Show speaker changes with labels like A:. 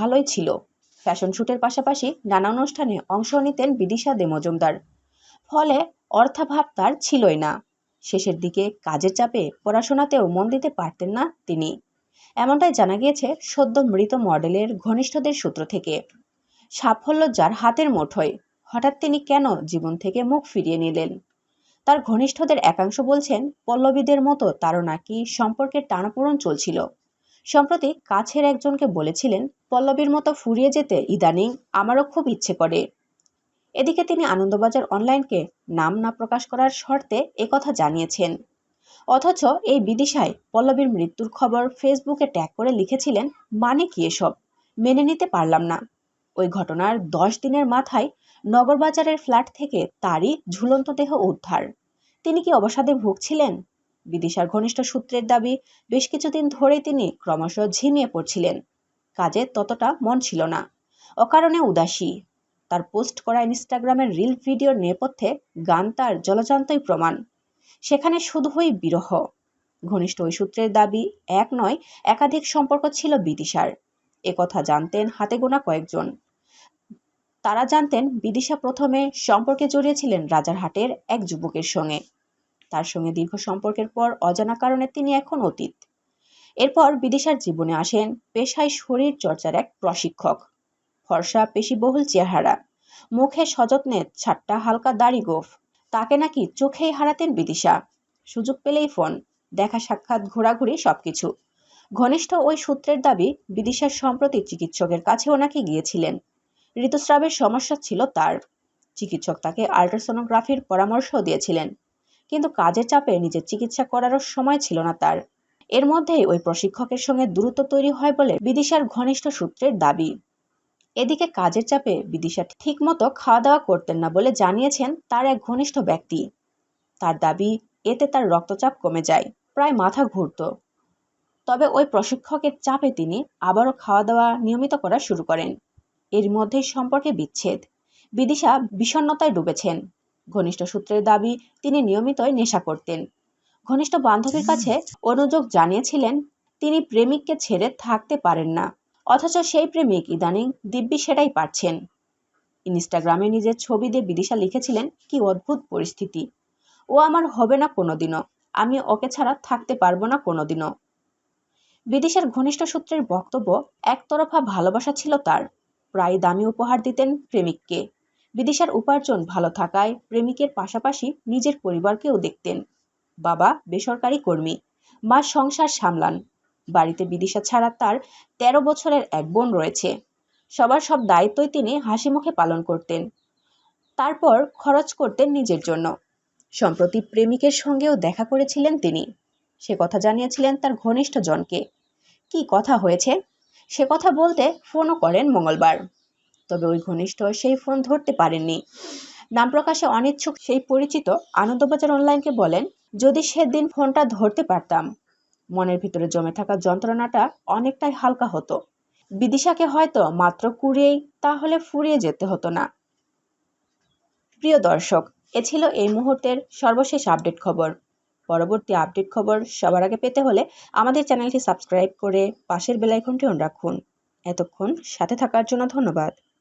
A: ভালোই ছিল। ফ্যাশন শ্যুটের পাশাপাশি নানা অনুষ্ঠানে অংশ নিতেন বিদিশা দে মজুমদার। ফলে অর্থাভাব তার ছিলই না। শেষের দিকে কাজের চাপে পড়াশোনাতেও মন দিতে পারতেন না তিনি। এমনটাই জানা গিয়েছে সদ্য মৃত মডেলের ঘনিষ্ঠদের সূত্র থেকে। সাফল্য যার হাতের মুঠোয়, হঠাৎ তিনি কেন জীবন থেকে মুখ ফিরিয়ে নিলেন? তার ঘনিষ্ঠদের একাংশ বলছেন, পল্লবীদের মতো তারও নাকি সম্পর্কের টানাপোড়ন চলছিল। সম্প্রতি কাছের একজনকে বলেছিলেন, পল্লবীর মতো ফুরিয়ে যেতে ইদানিং আমারও খুব ইচ্ছে করে। এদিকে তিনি আনন্দবাজার অনলাইনকে নাম না প্রকাশ করার শর্তে একথা জানিয়েছেন। অথচ এই বিদিশায় পল্লবীর মৃত্যুর খবর ফেসবুকে ট্যাগ করে লিখেছিলেন মানে কি এসব? মেনে নিতে পারলাম না। ওই ঘটনার দশ দিনের মাথায় নগরবাজারের ফ্ল্যাট থেকে তারই ঝুলন্ত দেহ উদ্ধার। তিনি কি অবসাদে ভুগছিলেন? বিদিশার ঘনিষ্ঠ সূত্রের দাবি, বেশ কিছুদিন ধরেই তিনি ক্রমশ ঝিমিয়ে পড়ছিলেন। কাজে ততটা মন ছিল না। অকারণে উদাসী। তার পোস্ট করা ইনস্টাগ্রামের রিল ভিডিওর নেপথ্যে গান তার জলজান্তই প্রমাণ। সেখানে শুধুই বিরহ। ঘনিষ্ঠ ওই সূত্রের দাবি, এক নয়, একাধিক সম্পর্ক ছিল বিদিশার। কথা জানতেন হাতে গোনা কয়েকজন। তারা জানতেন বিদিশা প্রথমে সম্পর্কে জড়িয়েছিলেন রাজারহাটের এক যুবকের সঙ্গে। তার সঙ্গে দীর্ঘ সম্পর্কের পর অজানা কারণে তিনি এখন অতীত। এরপর বিদিশার জীবনে আসেন, পেশায় শরীর চর্চার এক প্রশিক্ষক। ফর্সা, পেশিবহুল চেহারা। মুখে সযত্নে ছাট্টা, হালকা দাড়ি গোফ। তাকে নাকি চোখেই হারাতেন বিদিশা। সুযোগ পেলেই ফোন, দেখা সাক্ষাৎ, ঘোরাঘুরি সবকিছু। ঘনিষ্ঠ ওই সূত্রের দাবি, বিদিশার সম্প্রতি চিকিৎসকের কাছেও নাকি গিয়েছিলেন। ঋতুস্রাবের সমস্যা ছিল তার। চিকিৎসক তাকে আল্ট্রাসোনোগ্রাফির পরামর্শ দিয়েছিলেন। কিন্তু কাজের চাপে নিজের চিকিৎসা করারও সময় ছিল না তার। এর মধ্যেই ওই প্রশিক্ষকের সঙ্গে দূরত্ব তৈরি হয় বলে বিদিশার ঘনিষ্ঠ সূত্রের দাবি। এদিকে কাজের চাপে বিদিশা ঠিকমতো খাওয়া দাওয়া করতেন না বলে জানিয়েছেন তার এক ঘনিষ্ঠ ব্যক্তি। তার দাবি, এতে তার রক্তচাপ কমে যায়, প্রায় মাথা ঘুরত। তবে ওই প্রশিক্ষকের চাপে তিনি আবারও খাওয়া দাওয়া নিয়মিত করা শুরু করেন। এর মধ্যেই সম্পর্কে বিচ্ছেদ। বিদিশা বিষণ্নতায় ডুবেছেন। ঘনিষ্ঠ সূত্রের দাবি, তিনি নিয়মিতই নেশা করতেন। ঘনিষ্ঠ বান্ধবীর কাছে অনুযোগ জানিয়েছিলেন, তিনি প্রেমিককে ছেড়ে থাকতে পারেন না, অথচ সেই প্রেমিক ইদানিং দিব্যি সেটাই পারছেন। ইনস্টাগ্রামে নিজের ছবি দিয়ে বিদিশা লিখেছিলেন, কি অদ্ভুত পরিস্থিতি। ও আমার হবে না কোনোদিনও, আমি ওকে ছাড়া থাকতে পারব না কোনোদিনও। বিদিশার ঘনিষ্ঠ সূত্রের বক্তব্য, একতরফা ভালোবাসা ছিল তার। প্রায় দামি উপহার দিতেন প্রেমিককে। বিদিশার উপার্জন ভালো থাকায় প্রেমিকের পাশাপাশি নিজের পরিবারকেও দেখতেন। বাবা বেসরকারি কর্মী, মা সংসার সামলান। বাড়িতে বিদিশা ছাড়া তার তেরো বছরের এক বোন রয়েছে। সবার সব দায়িত্বই তিনি হাসি মুখে পালন করতেন। তারপর খরচ করতেন নিজের জন্য। সম্প্রতি প্রেমিকের সঙ্গেও দেখা করেছিলেন তিনি। সে কথা জানিয়েছিলেন তার ঘনিষ্ঠ জনকে। কি কথা হয়েছে? সে কথা বলতে ফোনও করেন মঙ্গলবার। তবে ওই ঘনিষ্ঠ সেই ফোন ধরতে পারেননি। নাম প্রকাশে অনিচ্ছুক, সেই পরিচিত আনন্দবাজার অনলাইনকে বলেন, যদি সেদিন ফোনটা ধরতে পারতাম। মনের ভিতরে জমে থাকা যন্ত্রণাটা অনেকটাই হালকা হতো। বিদিশাকে হয়তো মাত্র কুড়িয়েই তাহলে ফুরিয়ে যেতে হতো না। প্রিয় দর্শক, এ ছিল এই মুহূর্তের সর্বশেষ আপডেট খবর। পরবর্তী আপডেট খবর সবার আগে পেতে হলে আমাদের চ্যানেলটি সাবস্ক্রাইব করে পাশের বেলাইকনটি অন রাখুন। এতক্ষণ সাথে থাকার জন্য ধন্যবাদ।